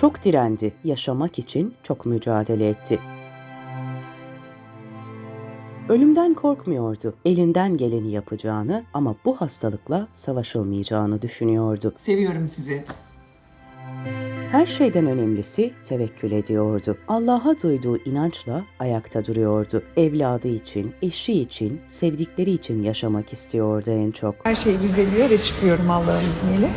Çok direndi, yaşamak için çok mücadele etti. Ölümden korkmuyordu. Elinden geleni yapacağını ama bu hastalıkla savaşılmayacağını düşünüyordu. Seviyorum sizi. Her şeyden önemlisi tevekkül ediyordu. Allah'a duyduğu inançla ayakta duruyordu. Evladı için, eşi için, sevdikleri için yaşamak istiyordu en çok. Her şey düzeliyor ve çıkıyorum Allah'ın izniyle.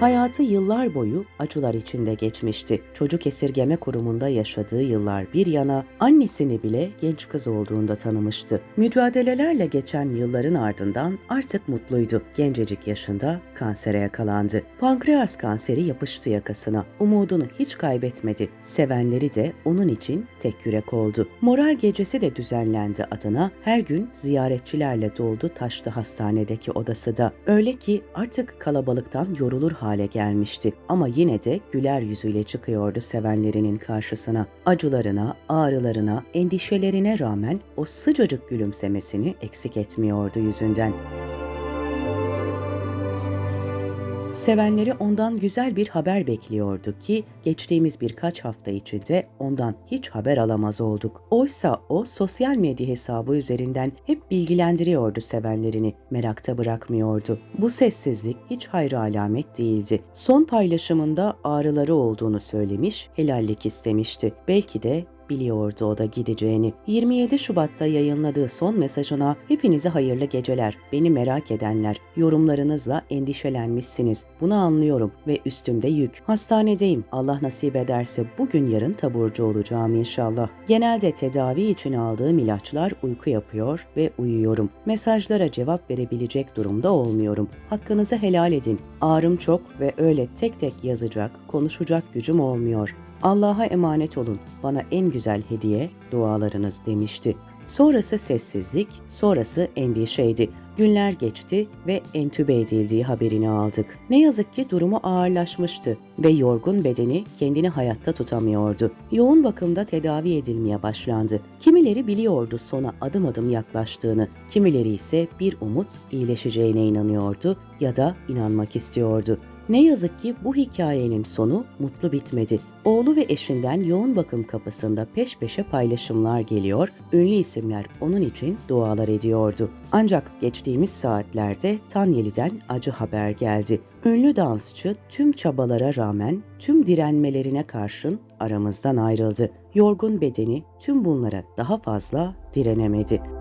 Hayatı yıllar boyu acılar içinde geçmişti. Çocuk esirgeme kurumunda yaşadığı yıllar bir yana annesini bile genç kız olduğunda tanımıştı. Mücadelelerle geçen yılların ardından artık mutluydu. Gencecik yaşında kansere yakalandı. Pankreas kanseri yapıştı yakasına. Umudunu hiç kaybetmedi. Sevenleri de onun için tek yürek oldu. Moral gecesi de düzenlendi adına. Her gün ziyaretçilerle doldu taştı hastanedeki odası da. Öyle ki artık kalabalıktan yorulur hale gelmişti ama yine de güler yüzüyle çıkıyordu sevenlerinin karşısına. Acılarına, ağrılarına, endişelerine rağmen o sıcacık gülümsemesini eksik etmiyordu yüzünden. Sevenleri ondan güzel bir haber bekliyordu ki geçtiğimiz birkaç hafta içinde ondan hiç haber alamaz olduk. Oysa o sosyal medya hesabı üzerinden hep bilgilendiriyordu sevenlerini, merakta bırakmıyordu. Bu sessizlik hiç hayra alamet değildi. Son paylaşımında ağrıları olduğunu söylemiş, helallik istemişti. Belki de biliyordu o da gideceğini. 27 Şubat'ta yayınladığı son mesajına hepinize hayırlı geceler. Beni merak edenler, yorumlarınızla endişelenmişsiniz. Bunu anlıyorum ve üstümde yük. Hastanedeyim. Allah nasip ederse bugün yarın taburcu olacağım inşallah. Genelde tedavi için aldığım ilaçlar uyku yapıyor ve uyuyorum. Mesajlara cevap verebilecek durumda olmuyorum. Hakkınızı helal edin. Ağrım çok ve öyle tek tek yazacak, konuşacak gücüm olmuyor. Allah'a emanet olun. Bana en güzel hediye dualarınız demişti. Sonrası sessizlik, sonrası endişeydi. Günler geçti ve entübe edildiği haberini aldık. Ne yazık ki durumu ağırlaşmıştı ve yorgun bedeni kendini hayatta tutamıyordu. Yoğun bakımda tedavi edilmeye başlandı. Kimileri biliyordu sona adım adım yaklaştığını, kimileri ise bir umut iyileşeceğine inanıyordu ya da inanmak istiyordu. Ne yazık ki bu hikayenin sonu mutlu bitmedi. Oğlu ve eşinden yoğun bakım kapısında peş peşe paylaşımlar geliyor, ünlü isimler onun için dualar ediyordu. Ancak geçtiğimiz saatlerde Tanyeli'den acı haber geldi. Ünlü dansçı tüm çabalara rağmen, tüm direnmelerine karşın aramızdan ayrıldı. Yorgun bedeni tüm bunlara daha fazla direnemedi.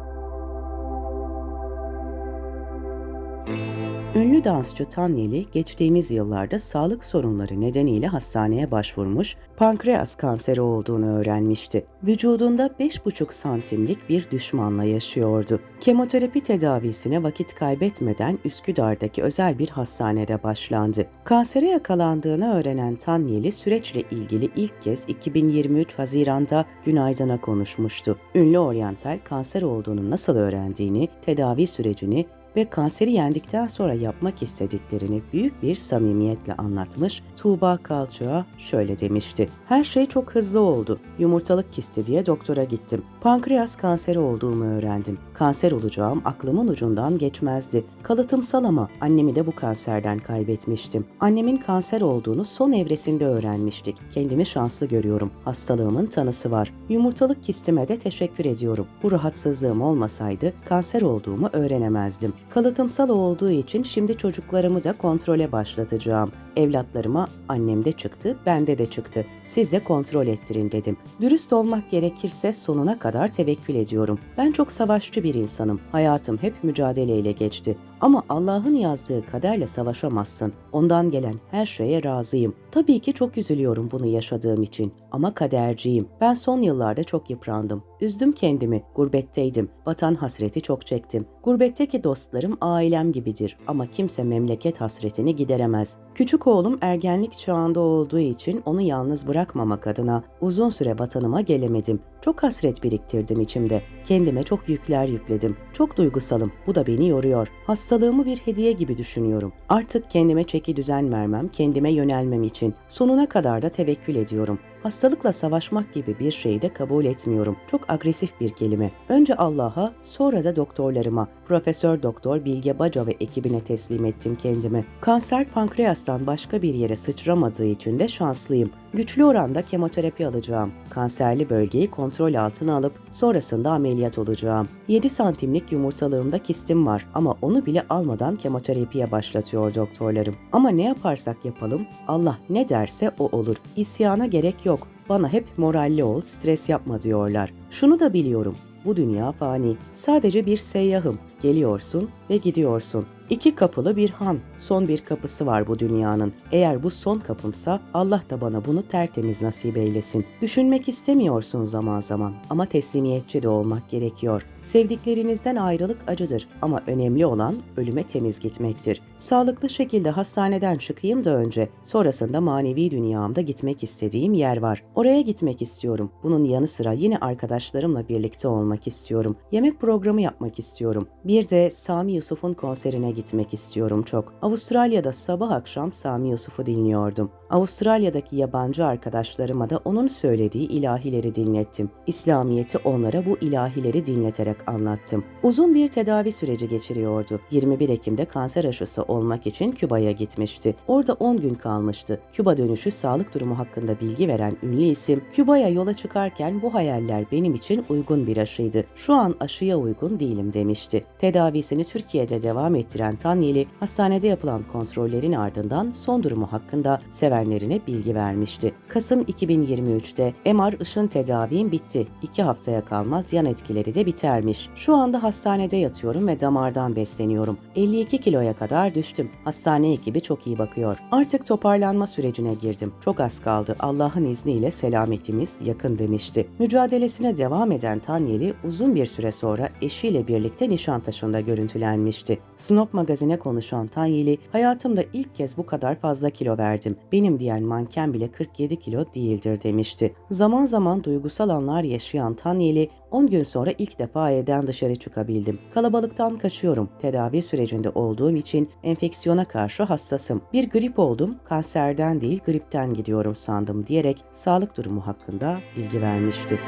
Ünlü dansçı Tanyeli geçtiğimiz yıllarda sağlık sorunları nedeniyle hastaneye başvurmuş, pankreas kanseri olduğunu öğrenmişti. Vücudunda 5,5 santimlik bir düşmanla yaşıyordu. Kemoterapi tedavisine vakit kaybetmeden Üsküdar'daki özel bir hastanede başlandı. Kansere yakalandığını öğrenen Tanyeli süreçle ilgili ilk kez 2023 Haziran'da Günaydın'a konuşmuştu. Ünlü oryantal kanser olduğunu nasıl öğrendiğini, tedavi sürecini ve kanseri yendikten sonra yapmak istediklerini büyük bir samimiyetle anlatmış, Tuğba Kalçığa şöyle demişti. Her şey çok hızlı oldu. Yumurtalık kisti diye doktora gittim. Pankreas kanseri olduğumu öğrendim. Kanser olacağım aklımın ucundan geçmezdi. Kalıtımsal ama annemi de bu kanserden kaybetmiştim. Annemin kanser olduğunu son evresinde öğrenmiştik. Kendimi şanslı görüyorum. Hastalığımın tanısı var. Yumurtalık kistime de teşekkür ediyorum. Bu rahatsızlığım olmasaydı kanser olduğumu öğrenemezdim. Kalıtımsal olduğu için şimdi çocuklarımı da kontrole başlatacağım. Evlatlarıma annem de çıktı, bende de çıktı. Siz de kontrol ettirin dedim. Dürüst olmak gerekirse sonuna kadar tevekkül ediyorum. Ben çok savaşçı bir insanım. Hayatım hep mücadeleyle geçti. Ama Allah'ın yazdığı kaderle savaşamazsın. Ondan gelen her şeye razıyım. Tabii ki çok üzülüyorum bunu yaşadığım için ama kaderciyim. Ben son yıllarda çok yıprandım. Üzdüm kendimi. Gurbetteydim. Vatan hasreti çok çektim. Gurbetteki dostlarım ailem gibidir ama kimse memleket hasretini gideremez. Küçük oğlum ergenlik çağında olduğu için onu yalnız bırakmamak adına uzun süre vatanıma gelemedim. Çok hasret biriktirdim içimde. Kendime çok yükler yükledim. Çok duygusalım. Bu da beni yoruyor. Hastalığımı bir hediye gibi düşünüyorum. Artık kendime çeki düzen vermem, kendime yönelmem için. Sonuna kadar da tevekkül ediyorum. Hastalıkla savaşmak gibi bir şeyi de kabul etmiyorum. Çok agresif bir kelime. Önce Allah'a, sonra da doktorlarıma, Profesör Doktor Bilge Baca ve ekibine teslim ettim kendimi. Kanser pankreastan başka bir yere sıçramadığı için de şanslıyım. Güçlü oranda kemoterapi alacağım. Kanserli bölgeyi kontrol altına alıp sonrasında ameliyat olacağım. 7 santimlik yumurtalığımda kistim var ama onu bile almadan kemoterapiye başlatıyor doktorlarım. Ama ne yaparsak yapalım Allah ne derse o olur. İsyana gerek yok. Bana hep moralli ol, stres yapma diyorlar. Şunu da biliyorum. Bu dünya fani. Sadece bir seyyahım. Geliyorsun ve gidiyorsun. İki kapılı bir han, son bir kapısı var bu dünyanın. Eğer bu son kapımsa Allah da bana bunu tertemiz nasip eylesin. Düşünmek istemiyorsun zaman zaman ama teslimiyetçi de olmak gerekiyor. Sevdiklerinizden ayrılık acıdır ama önemli olan ölüme temiz gitmektir. Sağlıklı şekilde hastaneden çıkayım da önce, sonrasında manevi dünyamda gitmek istediğim yer var. Oraya gitmek istiyorum. Bunun yanı sıra yine arkadaşlarımla birlikte olmak istiyorum. Yemek programı yapmak istiyorum. Bir de Sami Yusuf'un konserine gitmek istiyorum çok. Avustralya'da sabah akşam Sami Yusuf'u dinliyordum. Avustralya'daki yabancı arkadaşlarıma da onun söylediği ilahileri dinlettim. İslamiyet'i onlara bu ilahileri dinleterek anlattım. Uzun bir tedavi süreci geçiriyordu. 21 Ekim'de kanser aşısı olmak için Küba'ya gitmişti. Orada 10 gün kalmıştı. Küba dönüşü sağlık durumu hakkında bilgi veren ünlü isim, Küba'ya yola çıkarken bu hayaller benim için uygun bir aşıydı. Şu an aşıya uygun değilim demişti. Tedavisini Türkiye'de devam ettiren Tanyeli, hastanede yapılan kontrollerin ardından son durumu hakkında sevenlerine bilgi vermişti. Kasım 2023'te MR ışın tedavim bitti. 2 haftaya kalmaz yan etkileri de bitermiş. Şu anda hastanede yatıyorum ve damardan besleniyorum. 52 kiloya kadar düştüm. Hastane ekibi çok iyi bakıyor. Artık toparlanma sürecine girdim. Çok az kaldı. Allah'ın izniyle selametimiz yakın demişti. Mücadelesine devam eden Tanyeli uzun bir süre sonra eşiyle birlikte Nişantaşı'nda görüntülenmişti. Snop magazine konuşan Tanyeli, hayatımda ilk kez bu kadar fazla kilo verdim. Benim diyen manken bile 47 kilo değildir demişti. Zaman zaman duygusal anlar yaşayan Tanyeli, 10 gün sonra ilk defa evden dışarı çıkabildim. Kalabalıktan kaçıyorum. Tedavi sürecinde olduğum için enfeksiyona karşı hassasım. Bir grip oldum, kanserden değil gripten gidiyorum sandım diyerek sağlık durumu hakkında bilgi vermişti.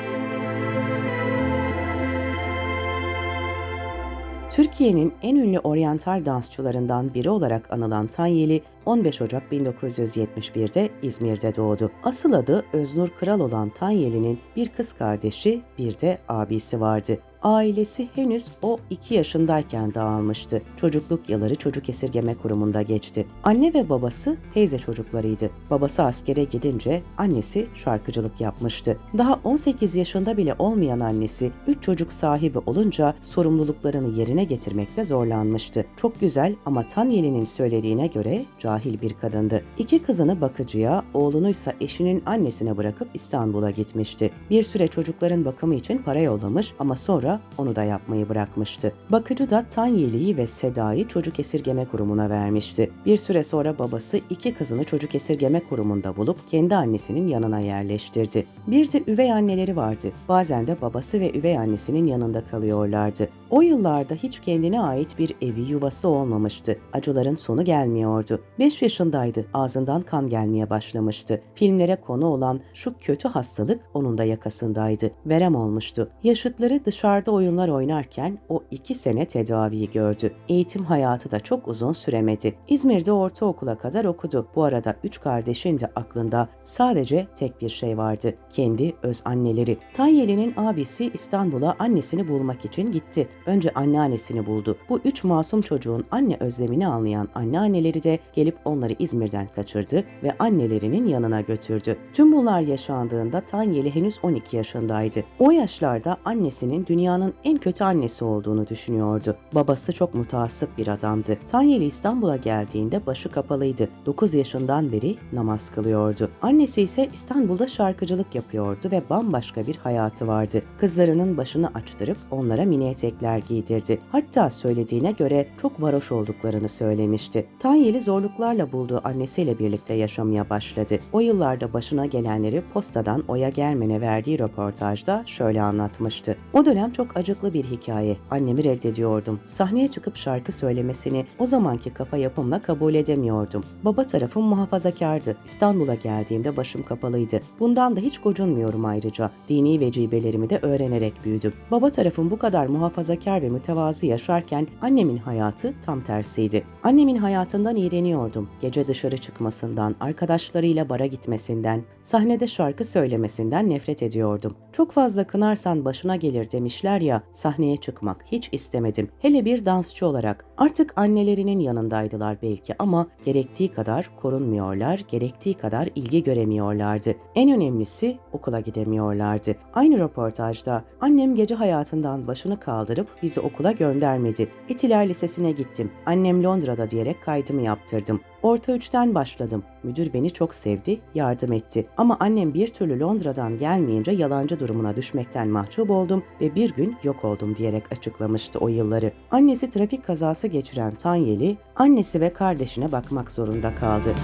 Türkiye'nin en ünlü oryantal dansçılarından biri olarak anılan Tanyeli, 15 Ocak 1971'de İzmir'de doğdu. Asıl adı Öznur Kral olan Tanyeli'nin bir kız kardeşi, bir de abisi vardı. Ailesi henüz o 2 yaşındayken dağılmıştı. Çocukluk yılları çocuk esirgeme kurumunda geçti. Anne ve babası teyze çocuklarıydı. Babası askere gidince annesi şarkıcılık yapmıştı. Daha 18 yaşında bile olmayan annesi 3 çocuk sahibi olunca sorumluluklarını yerine getirmekte zorlanmıştı. Çok güzel ama Tanyeli'nin söylediğine göre cahil bir kadındı. İki kızını bakıcıya, oğlunuysa eşinin annesine bırakıp İstanbul'a gitmişti. Bir süre çocukların bakımı için para yollamış ama sonra onu da yapmayı bırakmıştı. Bakıcı da Tanyeli'yi ve Seda'yı çocuk esirgeme kurumuna vermişti. Bir süre sonra babası iki kızını çocuk esirgeme kurumunda bulup kendi annesinin yanına yerleştirdi. Bir de üvey anneleri vardı. Bazen de babası ve üvey annesinin yanında kalıyorlardı. O yıllarda hiç kendine ait bir evi yuvası olmamıştı. Acıların sonu gelmiyordu. 5 yaşındaydı. Ağzından kan gelmeye başlamıştı. Filmlere konu olan şu kötü hastalık onun da yakasındaydı. Verem olmuştu. Yaşıtları dışarıda oyunlar oynarken o iki sene tedaviyi gördü. Eğitim hayatı da çok uzun süremedi. İzmir'de ortaokula kadar okudu. Bu arada üç kardeşin de aklında sadece tek bir şey vardı. Kendi öz anneleri. Tanyeli'nin abisi İstanbul'a annesini bulmak için gitti. Önce anneannesini buldu. Bu üç masum çocuğun anne özlemini anlayan anneanneleri de gelip onları İzmir'den kaçırdı ve annelerinin yanına götürdü. Tüm bunlar yaşandığında Tanyeli henüz 12 yaşındaydı. O yaşlarda annesinin dünyanın en kötü annesi olduğunu düşünüyordu. Babası çok mutasip bir adamdı. Tanyeli İstanbul'a geldiğinde başı kapalıydı. 9 yaşından beri namaz kılıyordu. Annesi ise İstanbul'da şarkıcılık yapıyordu ve bambaşka bir hayatı vardı. Kızlarının başını açtırıp onlara mini etekler giydirdi. Hatta söylediğine göre çok varoş olduklarını söylemişti. Tanyeli zorluklar çocuklarla bulduğu annesiyle birlikte yaşamaya başladı. O yıllarda başına gelenleri postadan Oya Germen'e verdiği röportajda şöyle anlatmıştı. O dönem çok acıklı bir hikaye. Annemi reddediyordum. Sahneye çıkıp şarkı söylemesini o zamanki kafa yapımla kabul edemiyordum. Baba tarafım muhafazakardı. İstanbul'a geldiğimde başım kapalıydı. Bundan da hiç gocunmuyorum ayrıca. Dini vecibelerimi de öğrenerek büyüdüm. Baba tarafım bu kadar muhafazakar ve mütevazı yaşarken annemin hayatı tam tersiydi. Annemin hayatından iğreniyordum. Gece dışarı çıkmasından, arkadaşlarıyla bara gitmesinden, sahnede şarkı söylemesinden nefret ediyordum. Çok fazla kınarsan başına gelir demişler ya, sahneye çıkmak hiç istemedim. Hele bir dansçı olarak. Artık annelerinin yanındaydılar belki ama gerektiği kadar korunmuyorlar, gerektiği kadar ilgi göremiyorlardı. En önemlisi okula gidemiyorlardı. Aynı röportajda annem gece hayatından başını kaldırıp bizi okula göndermedi. Etiler Lisesi'ne gittim. Annem Londra'da diyerek kaydımı yaptırdım. Orta üçten başladım. Müdür beni çok sevdi, yardım etti. Ama annem bir türlü Londra'dan gelmeyince yalancı durumuna düşmekten mahcup oldum ve bir gün yok oldum diyerek açıklamıştı o yılları. Annesi trafik kazası geçiren Tanyeli, annesi ve kardeşine bakmak zorunda kaldı.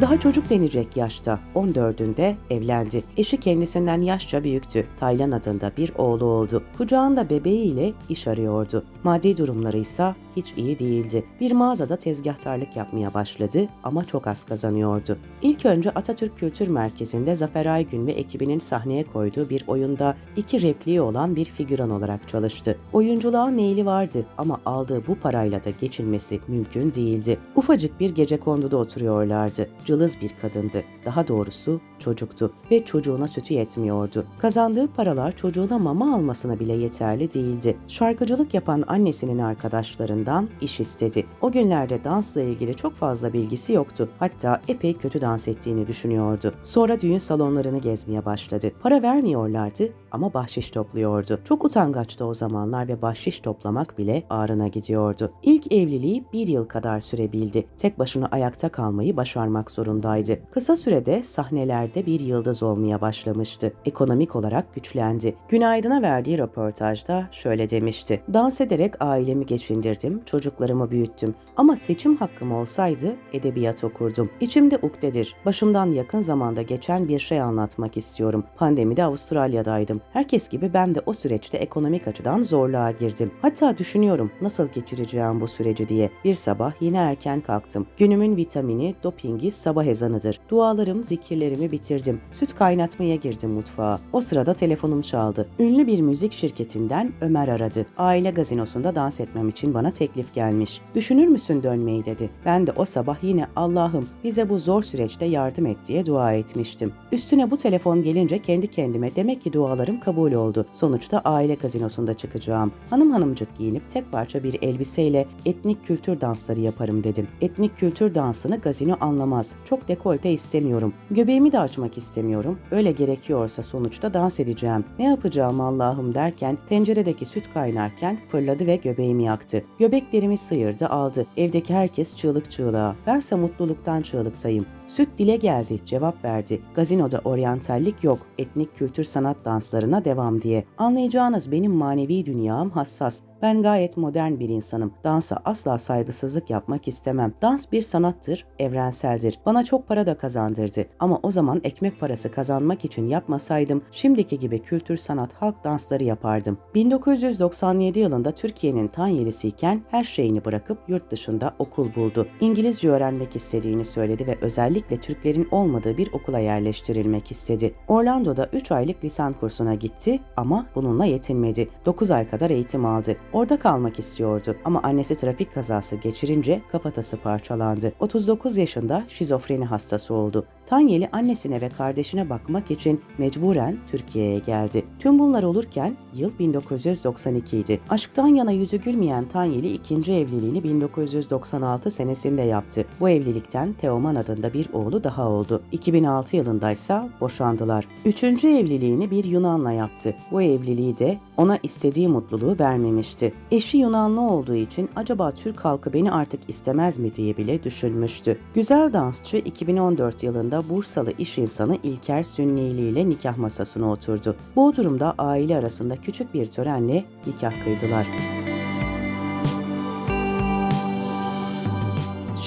Daha çocuk denecek yaşta 14'ünde evlendi. Eşi kendisinden yaşça büyüktü. Taylan adında bir oğlu oldu. Kucağında bebeğiyle iş arıyordu. Maddi durumları ise hiç iyi değildi. Bir mağazada tezgahtarlık yapmaya başladı ama çok az kazanıyordu. İlk önce Atatürk Kültür Merkezi'nde Zafer Aygün ve ekibinin sahneye koyduğu bir oyunda iki repliği olan bir figüran olarak çalıştı. Oyunculuğa meyli vardı ama aldığı bu parayla da geçinmesi mümkün değildi. Ufacık bir gece konduda oturuyorlardı. Cılız bir kadındı. Daha doğrusu çocuktu ve çocuğuna sütü yetmiyordu. Kazandığı paralar çocuğuna mama almasına bile yeterli değildi. Şarkıcılık yapan annesinin arkadaşlarından iş istedi. O günlerde dansla ilgili çok fazla bilgisi yoktu. Hatta epey kötü dans ettiğini düşünüyordu. Sonra düğün salonlarını gezmeye başladı. Para vermiyorlardı ama bahşiş topluyordu. Çok utangaçtı o zamanlar ve bahşiş toplamak bile ağrına gidiyordu. İlk evliliği bir yıl kadar sürebildi. Tek başına ayakta kalmayı başarmak zorundaydı. Kısa sürede sahnelerde bir yıldız olmaya başlamıştı. Ekonomik olarak güçlendi. Günaydın'a verdiği röportajda şöyle demişti. Dans ederek ailemi geçindirdim, çocuklarımı büyüttüm. Ama seçim hakkım olsaydı edebiyat okurdum. İçimde ukdedir. Başımdan yakın zamanda geçen bir şey anlatmak istiyorum. Pandemide Avustralya'daydım. Herkes gibi ben de o süreçte ekonomik açıdan zorluğa girdim. Hatta düşünüyorum nasıl geçireceğim bu süreci diye. Bir sabah yine erken kalktım. Günümün vitamini, dopingi sabah ezanıdır. Dualarım, zikirlerimi bitirdim. Süt kaynatmaya girdim mutfağa. O sırada telefonum çaldı. Ünlü bir müzik şirketinden Ömer aradı. Aile gazinosunda dans etmem için bana teklif gelmiş. Düşünür müsün dönmeyi dedi. Ben de o sabah yine Allah'ım bize bu zor süreçte yardım et diye dua etmiştim. Üstüne bu telefon gelince kendi kendime demek ki dualarım kabul oldu. Sonuçta aile gazinosunda çıkacağım. Hanım hanımcık giyinip tek parça bir elbiseyle etnik kültür dansları yaparım dedim. Etnik kültür dansını gazino anlamaz. Çok dekolte istemiyorum. Göbeğimi de açmak istemiyorum. Öyle gerekiyorsa sonuçta dans edeceğim. Ne yapacağım Allah'ım derken tenceredeki süt kaynarken fırladı ve göbeğimi yaktı. Göbeklerimi sıyırdı aldı. Evdeki herkes çığlık çığlığa. Bense mutluluktan çığlıktayım. Süt dile geldi, cevap verdi. Gazinoda oryantallik yok, etnik kültür sanat danslarına devam diye. Anlayacağınız benim manevi dünyam hassas. Ben gayet modern bir insanım. Dansa asla saygısızlık yapmak istemem. Dans bir sanattır, evrenseldir. Bana çok para da kazandırdı. Ama o zaman ekmek parası kazanmak için yapmasaydım şimdiki gibi kültür sanat halk dansları yapardım. 1997 yılında Türkiye'nin Tanyelisiyken her şeyini bırakıp yurt dışında okul buldu. İngilizce öğrenmek istediğini söyledi ve özellikle Türklerin olmadığı bir okula yerleştirilmek istedi. Orlando'da 3 aylık lisan kursuna gitti ama bununla yetinmedi. 9 ay kadar eğitim aldı. Orada kalmak istiyordu ama annesi trafik kazası geçirince kafatası parçalandı. 39 yaşında şizofreni hastası oldu. Tanyeli annesine ve kardeşine bakmak için mecburen Türkiye'ye geldi. Tüm bunlar olurken yıl 1992 idi. Aşktan yana yüzü gülmeyen Tanyeli ikinci evliliğini 1996 senesinde yaptı. Bu evlilikten Teoman adında bir oğlu daha oldu. 2006 yılında ise boşandılar. Üçüncü evliliğini bir Yunanla yaptı. Bu evliliği de ona istediği mutluluğu vermemişti. Eşi Yunanlı olduğu için acaba Türk halkı beni artık istemez mi diye bile düşünmüştü. Güzel dansçı 2014 yılında Bursalı iş insanı İlker Sünnili ile nikah masasına oturdu. Bu durumda aile arasında küçük bir törenle nikah kıydılar.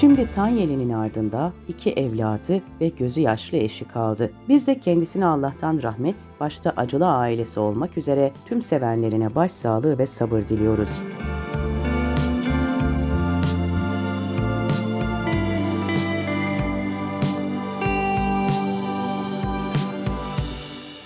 Şimdi Tanyeli'nin ardında iki evladı ve gözü yaşlı eşi kaldı. Biz de kendisine Allah'tan rahmet, başta acılı ailesi olmak üzere tüm sevenlerine başsağlığı ve sabır diliyoruz.